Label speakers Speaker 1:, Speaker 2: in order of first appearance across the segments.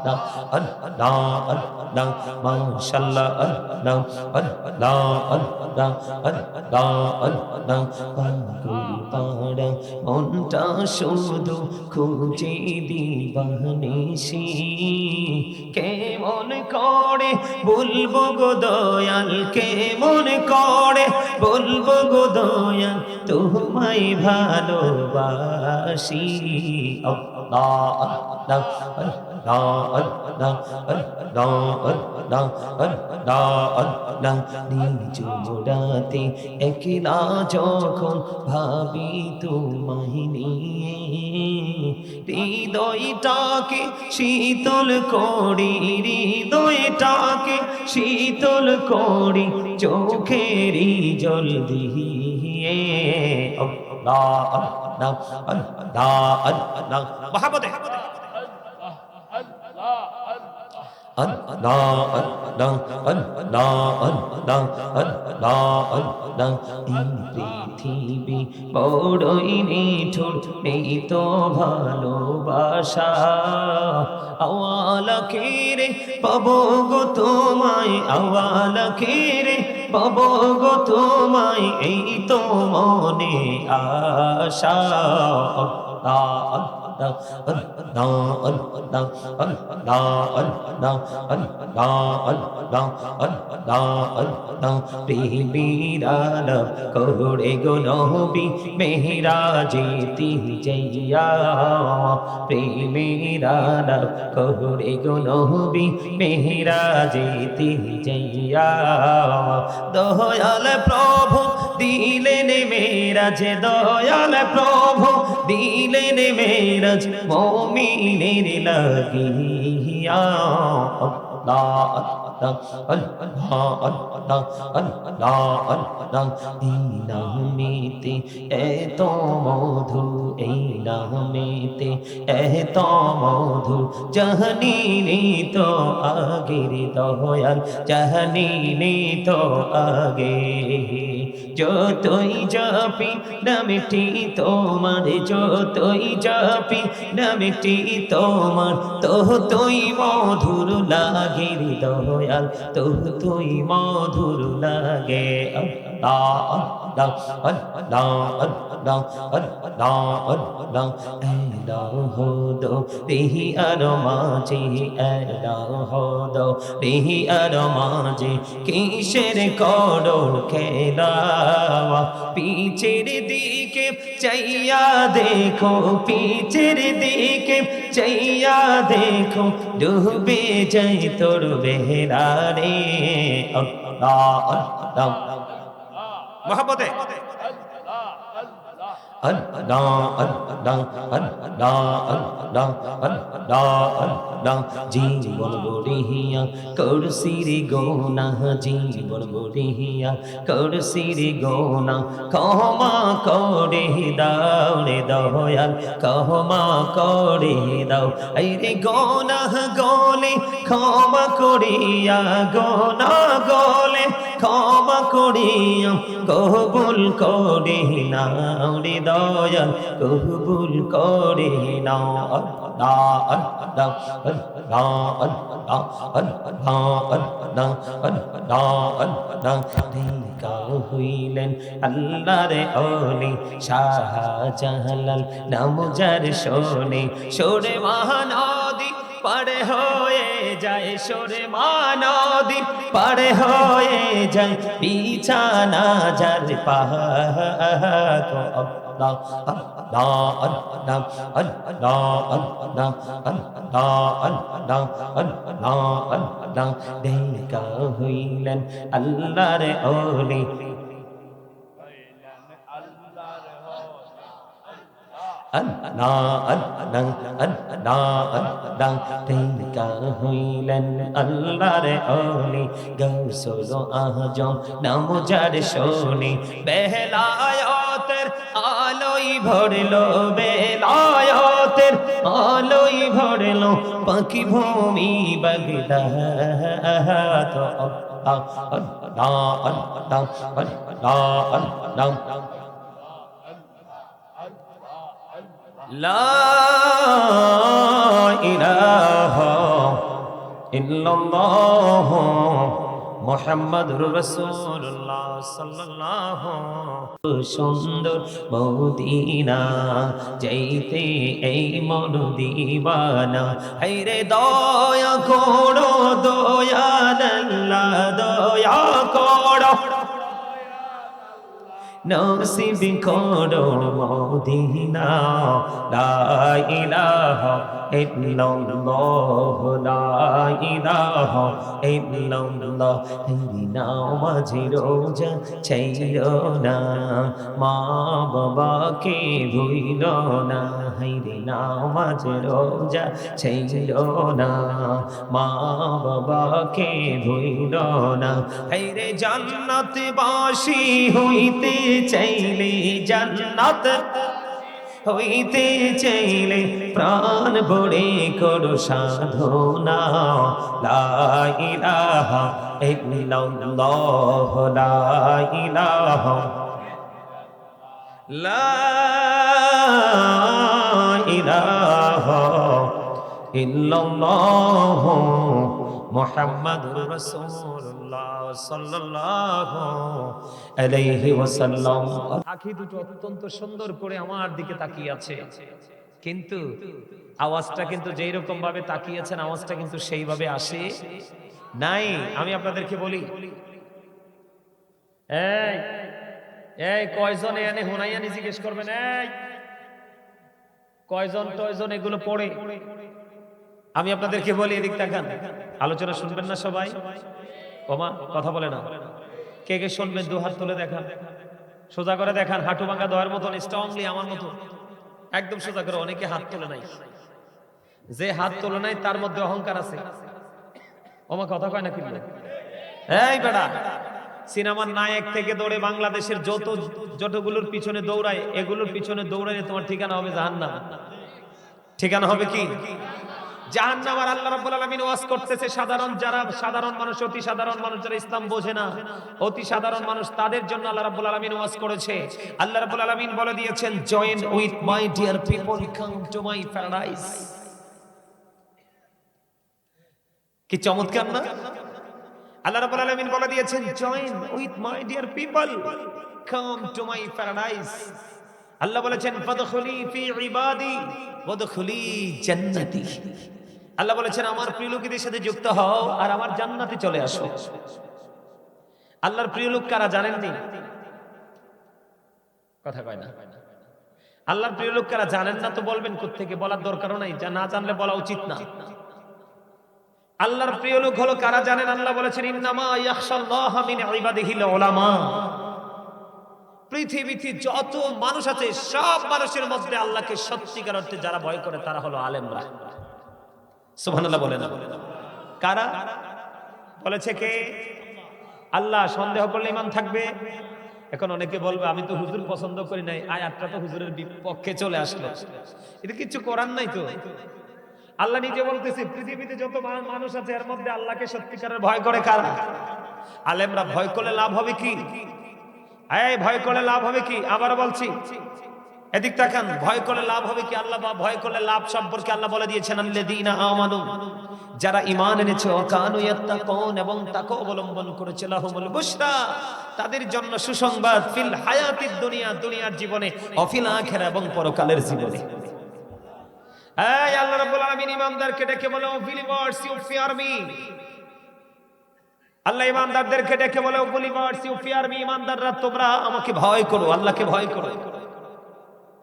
Speaker 1: আল্লাহ আল্লাহ আল্লাহ মাশাআল্লাহ আল্লাহ আল্লাহ আল্লাহ আল্লাহ আল্লাহ পাগল পাড়া মনটা শুধু খুঁজে দিবানিসি কেমন করে বলব গো দয়াল, কেমন করে? বলব গো দয়াল তোমায় ভালোবাসি আল্লাহ আল্লাহ নিজ মোড়াতে একলা যখন ভাবি তোমায় নিয়ে, হৃদয়টাকে শীতল করি, হৃদয়টাকে শীতল করি চোখেরই জল দিয়ে। আল্লাহ আল্লাহ আল্লাহ আল্লাহ মহাবতে আল্লাহ আল্লাহ আল্লাহ আল্লাহ আল্লাহ আল্লাহ এই পৃথিবী বড়ই নিঠুর নেই তো ভালোবাসা আওয়ালা খেরে পাবো গো তোমায় আওয়ালা খেরে পাবো গো তোমায় এই তো মনে আশা আল্লাহ করে গোলবি মেহরা জিতি জয়া প্রেমেরা করে গোলবি মেহরা জিতি জয়া দয়াল প্রভু দিলেন মেরাজ দয়াল প্রভু দিলেন মেরাজ মমিনের লাগিয়া নামেতে এত মধু এই নামেতে এত মধু জাহানি তো আগের দয়াল জাহানি তো আগে যতই জাপি, নামটি তোমার, যতই জাপি, নামটি তোমার তো তুই মধুর লাগে দয়াল তো তুই মধুর লাগে আল্লাহ। আল্লাহ আল্লাহ আল্লাহ আল্লাহ আল্লাহ এলাহ দো দেহি আর মাঝে এলাহ দো দেহি আর মাঝে কিসের করো খেলা পিছের দিকে চাইয়া দেখো পিছের দিকে চাইয়া দেখো ডুবে যাই তোর বেহরা রে আল্লাহ আল্লাহ মহাপদে জীবন বড়িয়া কর সিরি গোনা, জীবন বড়িয়া কর সিরি গোনা, কহমা করে দাও রে দয়াল, কহমা করে দাও। এই রে গোনা গলে, ক্ষমা করিয়া, গোনা গলে ক্ষমা করিয়া কবুল করে না হৃদয় দয়াল কবুল করে না হইলেন আল্লাহর অলি শাহ জাহাল নাম যার শোনে শোনে মহানদী পারে হয়ে যায় সরে মানদী পারে হয়ে যায় বিছানা যার পাহাড় দেখা হইলেন আল্লাহর ওলি হইলেন আল্লাহর ওলি গৌসল আজম নাম যার শোনে বেলায়তের আলোই ভরলো বেলায়তের আলোই ভরলো পাখি ভূমি বগদা তো মোহাম্মদুর রসুল্লাহ সাল্লাল্লাহু সুন্দর মদিনা যাইতে এই মন দিবানা। হাইরে দয়া করো দয়া আল্লাহ নসিব করো মদিনা লা ইলাহা ইল্লাল্লাহ লা ইলাহা ইল্লাল্লাহ হিনা মাঝে রোজা ছাইরো না মা বাবাকে ভুইল না হাইরে নামাজ রোজা ছাইরো না মা বাবাকে ভুইল না হাইরে জান্নাত বাসী হইতে চাইলে জান্নাত, হইতে চাইলে প্রাণ ভরে করো সাধনা। লা ইলাহা ইল্লাল্লাহ, লা ইলাহা লা ইলাহা ইল্লাল্লাহ।
Speaker 2: অত্যন্ত সুন্দর করে আমার দিকে তাকিয়ে আছে। কিন্তু আওয়াজটা কিন্তু যেই রকম ভাবে তাকিয়েছেন, আওয়াজটা কিন্তু সেইভাবে আসে নাই। আমি আপনাদেরকে বলি এই কয়জন এনে হুনাইয়ানি জিজ্ঞেস করবেন? এই, কয়জন টয়জন এগুলো পড়ে? আমি আপনাদেরকে বলি, এদিক তাকান। আলোচনা শুনবেন না সবাই? ওমা, কথা বলে না। কে কে শুনবেন? দু হাত তুলে দেখান। সোজা করে দেখান, হাঁটু ভাঙা দেওয়ার মতন, স্ট্রংলি আমার মতো। একদম সোজা করে, অনেকে হাত তোলে নাই। যে হাত তোলে নাই, তার মধ্যে অহংকার আছে। ওমা, কথা কয় না কিন্তু এই বেড়া, সিনেমার নায়ক থেকে দৌড়ে বাংলাদেশের যত, যতগুলোর পিছনে দৌড়ায়, এগুলোর পিছনে দৌড়ালে তোমার ঠিকানা হবে জাহান্নাম। ঠিকানা হবে কি? জাহান্নাম আর আল্লাহ রাব্বুল আলামিন ওয়াজ করতেছে, সাধারণ যারা, সাধারণ মানুষ, অতি সাধারণ মানুষ যারা ইসলাম বোঝে না, অতি সাধারণ মানুষ তাদের জন্য আল্লাহ রাব্বুল আলামিন ওয়াজ করেছে। আল্লাহ রাব্বুল আলামিন বলে দিয়েছেন join with my dear people come to my paradise কি চমৎকার না? আল্লাহ রাব্বুল আলামিন বলে দিয়েছেন join with my dear people come to my paradise আল্লাহ বলেছেন, ফাদখুলি ফি ইবাদি, ওয়াদখুলি জান্নাতি। আল্লাহ বলেছেন, আমার প্রিয় লোকেদের সাথে যুক্ত হও আর আমার জান্নাতে চলে আসো। আল্লাহর প্রিয় লোক কারা জানেননি কথা কয় না। আল্লাহর প্রিয় লোক কারা জানেন না তো বলবেন থেকে বলার দরকারও নাই। যা না জানলে বলা উচিত না। আল্লাহর প্রিয় লোক হলো কারা জানেন? আল্লাহ বলেছেন, ইন্নামা ইয়াখশাল্লাহ মিন ইবাদিহিল উলামা পৃথিবীতে যত মানুষ আছে, সব মানুষের মধ্যে আল্লাহকে সত্যিকার অর্থে যারা ভয় করে, তারা হলো আলেমরা। সুবহানাল্লাহ বলে না। কারা? বলেছে কে? আল্লাহ, সন্দেহ করলে ইমান থাকবে। এখন অনেকে বলবে, আমি তো হুজুর পছন্দ করি নাই। আয়াতটা তো হুজুরের বিপক্ষে চলে আসলো। এটা কিছু করার নাই তো। আল্লাহ নিজে বলতেছে, পৃথিবীতে যত মানুষ আছে, এর মধ্যে আল্লাহকে সত্যিকারের ভয় করে কারা? আলেমরা ভয় করলে লাভ হবে কি? এই, ভয় করলে লাভ হবে কি? আবার বলছি এদিক তাকান, ভয় করলে লাভ হবে কি? আল্লাহ বা ভয় করলে লাভ সম্পর্কে আল্লাহ বলে দিয়েছেন, আল্লাযীনা যারা ঈমান এনেছে এবং তাকে অবলম্বন করেছে তাদের জন্য সুসংবাদ, ফিল হায়াতিদ দুনিয়া, দুনিয়ার জীবনে, অফিল আখিরা এবং পরকালের জীবনে। আল্লাহ রাব্বুল আলামিন ইমানদারকে ডেকে বলে, ও বিলিভার্স আল্লাহ ইমানদারদেরকে ডেকে বলে, ও ইউ ফিয়ার তোমরা আমাকে ভয় করো, আল্লাহকে ভয় করো।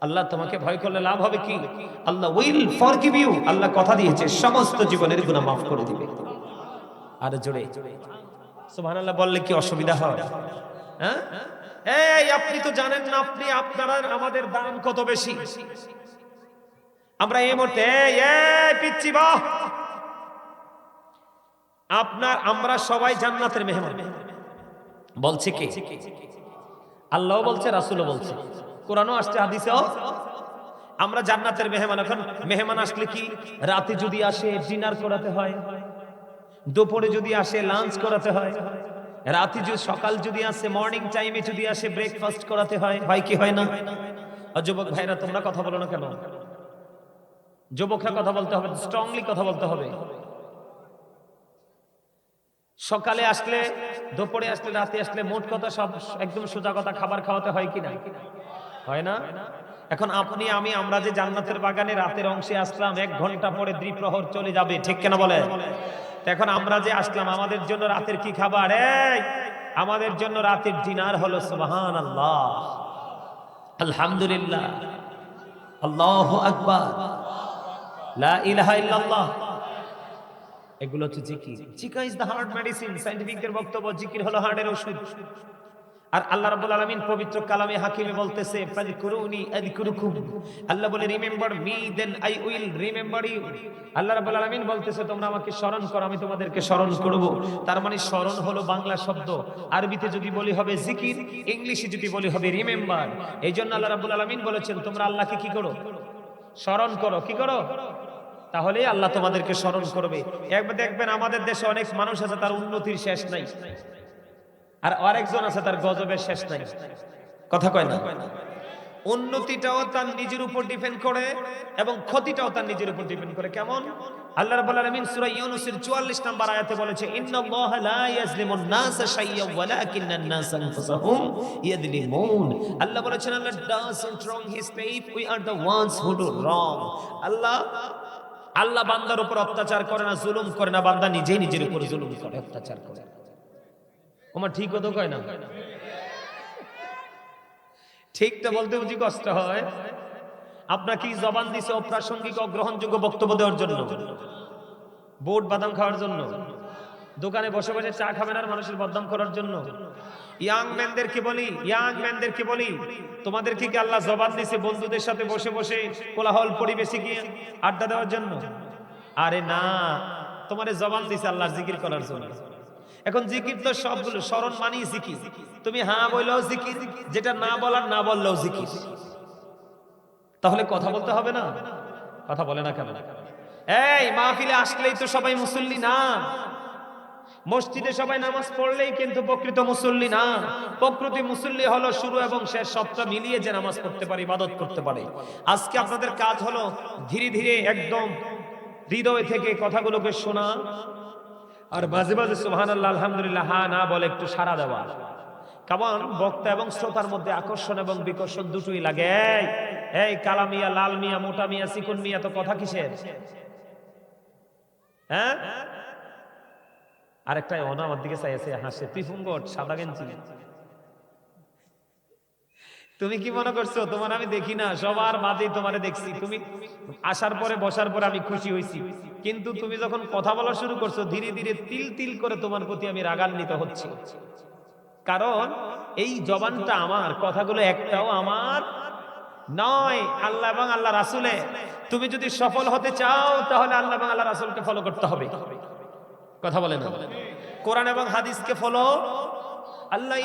Speaker 2: আল্লাহ তোমাকে ভয় করলে লাভ হবে কি? Allah will forgive you Allah কথা দিয়েছে, সমস্ত জীবনের গুনাহ মাফ করে দিবে। আর জোরে। সুবহানাল্লাহ, বললে কি অসুবিধা হয়? হ্যাঁ? এই, আপনি তো জানেন না, আপনি আপনারা আমাদের দাম কত বেশি? আমরা এই মুহূর্তে পিচ্ছি বাহ! আপনার, আমরা সবাই জান্নাতের মেহমান। বলছে কে? আল্লাহ বলছে, রাসূলও বলছে। কোরআনও আসছে, হাদিসেও। আমরা জান্নাতের মেহমান, এখন মেহমান আসলে কি? রাতে যদি আসে, ডিনার করাতে হয়। দুপুরে যদি আসে, লাঞ্চ করাতে হয়। রাতে যদি, সকাল যদি আসে, মর্নিং টাইমে যদি আসে, ব্রেকফাস্ট করাতে হয় হয় কি, হয় না? আর যুবক ভাইরা, তোমরা কথা বলো না কেন? যুবকরা কথা বলতে হবে স্ট্রংলি কথা বলতে হবে। সকালে আসলে, দুপুরে আসলে, রাতে আসলে, মোট কথা সব, একদম সোজা কথা, খাবার খাওয়াতে হয় কি না? হয় না? এখন আপনি, আমি, আমরা যে জান্নাতের বাগানে রাতের অংশে আসলাম, এক ঘণ্টা পরে দ্বিপ্রহর চলে যাবে, ঠিক কেনা বলে? এখন আমরা যে আসলাম, আমাদের জন্য রাতের কি খাবার? এই, আমাদের জন্য রাতের ডিনার হলো সুবহান আল্লাহ আলহামদুলিল্লাহ। আল্লাহ আকবার। এগুলো হচ্ছে জিকির। জিকা ইজ দ্য হার্ট মেডিসিন সাইন্টিফিকদের বক্তব্য, জিকির হলো হার্টের ওষুধ। আর আল্লাহ রাব্বুল আলামিন পবিত্র কালামে হাকিমে বলতেছে, ফাযকুরুনি আযকুরুকুম। আল্লাহ বলে, remember me, then I will remember you. আল্লাহ রাব্বুল আলামিন বলতেছে, তোমরা আমাকে স্মরণ করো, আমি তোমাদেরকে স্মরণ করব। তার মানে স্মরণ হলো বাংলা শব্দ। আরবিতে যদি বলি হবে জিকির, ইংলিশে যদি বলি হবে রিমেম্বার। এই জন্য আল্লাহ রাব্বুল আলামিন বলেছেন, তোমরা আল্লাহকে কি করো? স্মরণ করো। কি করো? তাহলে আল্লাহ তোমাদেরকে স্মরণ করবে। একবার দেখবেন আমাদের দেশে অনেক মানুষ আছে, তার উন্নতির শেষ নাই। আর আরেকজন আছে তার গজবের শেষ নাই। কথা কয় না? উন্নতিটাও তার নিজের উপর ডিপেন্ড করে এবং ক্ষতিটাও তার নিজের উপর ডিপেন্ড করে। কেমন? আল্লাহ রাব্বুল আলামিন সূরা ইউনূসের 44 নম্বর আয়াতে বলেছে, ইন্নাল্লাহা লা ইয়াজলিমুন নাসা শাইয়্যান ওয়ালাকিন্নান নাসা আনফুসাহুম ইয়াজলিমুন আল্লাহ বলেছেন, আল্লাহ doesn't wrong his people we are the ones who do wrong আল্লাহ আল্লাহ বান্দার উপর অত্যাচার করে না, জুলুম করে না, বান্দা নিজেই নিজের উপর জুলুম করে, অত্যাচার করে। আমার ঠিক হতো কয় না? ঠিকটা বলতে বুঝি কষ্ট হয়। আপনাকে জবান দিছে অপ্রাসঙ্গিক অগ্রহণযোগ্য বক্তব্য দেওয়ার জন্য? বোট, বাদাম খাওয়ার জন্য? দোকানে বসে বসে চা খাবেন আর মানুষের বদনাম করার জন্য? ইয়াং ম্যানদেরকে বলি? ইয়াং ম্যানদেরকে বলি? তোমাদেরকে কি আল্লাহ জবান দিছে বন্ধুদের সাথে বসে বসে কোলাহল পরিবেশে গিয়ে আড্ডা দেওয়ার জন্য? আরে না, তোমারে জবান দিছে আল্লাহর জিকির করার জন্য। এখন জিকির তো সবগুলো, স্মরণ মানি জিকির। তুমি হ্যাঁ বললেও জিকির, যেটা না বলার, না বললেও জিকির। তাহলে কথা বলতে হবে না? কথা বলে না কেন? এই, মাহফিলে আসলেই তো সবাই মুসল্লি না। মসজিদে সবাই নামাজ পড়লেই কিন্তু প্রকৃত মুসল্লি না। প্রকৃত মুসল্লি হলো শুরু এবং শেষ, সবটা মিলিয়ে যে নামাজ পড়তে পারে, ইবাদত করতে পারে। আজকে আপনাদের কাজ হলো ধীরে ধীরে একদম হৃদয় থেকে কথাগুলোকে শোনা আর মাঝে মাঝে সুবহানাল্লাহ আলহামদুলিল্লাহ হা না বলে একটু সারা দেওয়া। কেমন? বক্তা এবং শ্রোতার মধ্যে আকর্ষণ এবং বিকর্ষণ দুটোই লাগে। এই, কালা মিয়া লাল মিয়া মোটা মিয়া চিকুন মিয়া তো কথা কিসের? হ্যাঁ? আরেকটাই অনা আমার দিকে চাইছে হাসে তুই সাদা গেঞ্জি তুমি কি মনে করছ? তোমার আমি দেখি না। সবার মাঝে তোমারে দেখছি। তুমি আসার পরে, বসার পরে আমি খুশি হয়েছি কিন্তু তুমি যখন কথা বলা শুরু করছ, ধীরে ধীরে তিল তিল করে তোমার প্রতি আমি রাগান্বিত হচ্ছি। কারণ এই জবানটা আমার, কথাগুলো একটাও আমার নয়। আল্লাহ এবং আল্লাহ রাসুলে তুমি যদি সফল হতে চাও, তাহলে আল্লাহ এবং আল্লাহ রাসুলকে ফলো করতে হবে। কথা বলে না? কোরআন এবং হাদিসকে ফলো আল্লাহ